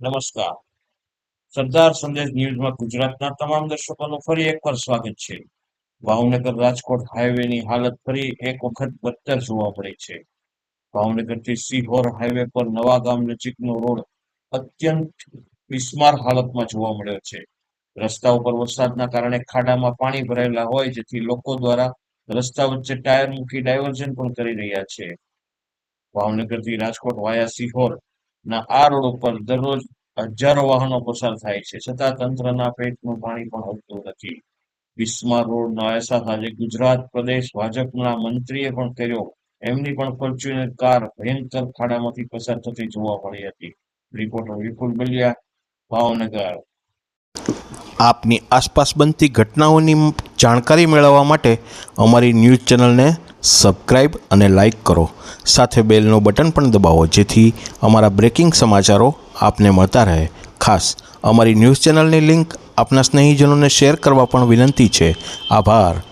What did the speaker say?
નમસ્કાર. સરદાર સંદેશ ન્યૂઝમાં ગુજરાતના તમામ દર્શકોનું ફરી એકવાર સ્વાગત છે. ભાવનગર રાજકોટ હાઈવેની હાલત ફરી એક વખત બદતર જોવા મળી છે. ભાવનગરથી સિહોર હાઈવે પર નવા ગામ નજીકનો રોડ અત્યંત બિસ્માર હાલતમાં જોવા મળ્યો છે. રસ્તા ઉપર વરસાદના કારણે ખાડામાં પાણી ભરાયેલા હોય જેથી લોકો દ્વારા રસ્તા વચ્ચે ટાયર મૂકી ડાયવર્ઝન પણ કરી રહ્યા છે. ભાવનગરથી રાજકોટ વાયા સિહોર ના, આ રોડ ઉપર દરરોજ હજારો વાહનો પસાર થાય છે. છતાં તંત્રના પેટનું પાણી પણ હોતું નથી. બિસ્માર રોડનો અહેસાસ આજે ગુજરાત પ્રદેશ ભાજપના મંત્રીએ પણ કર્યો. એમની પણ ફોર્ચ્યુનર કાર ભયંકર ખાડામાંથી પસાર થતી જોવા મળી હતી. રિપોર્ટર વિપુલ બલિયા, ભાવનગર. આપની આસપાસ બનતી ઘટનાઓની જાણકારી મેળવવા માટે અમારી ન્યૂઝ ચેનલને સબસ્ક્રાઈબ અને લાઇક કરો. સાથે બેલનું બટન પણ દબાવો, જેથી અમારા બ્રેકિંગ સમાચારો આપને મળતા રહે. ખાસ, અમારી ન્યૂઝ ચેનલની લિંક આપના સ્નેહીજનોને શેર કરવા પણ વિનંતી છે. આભાર.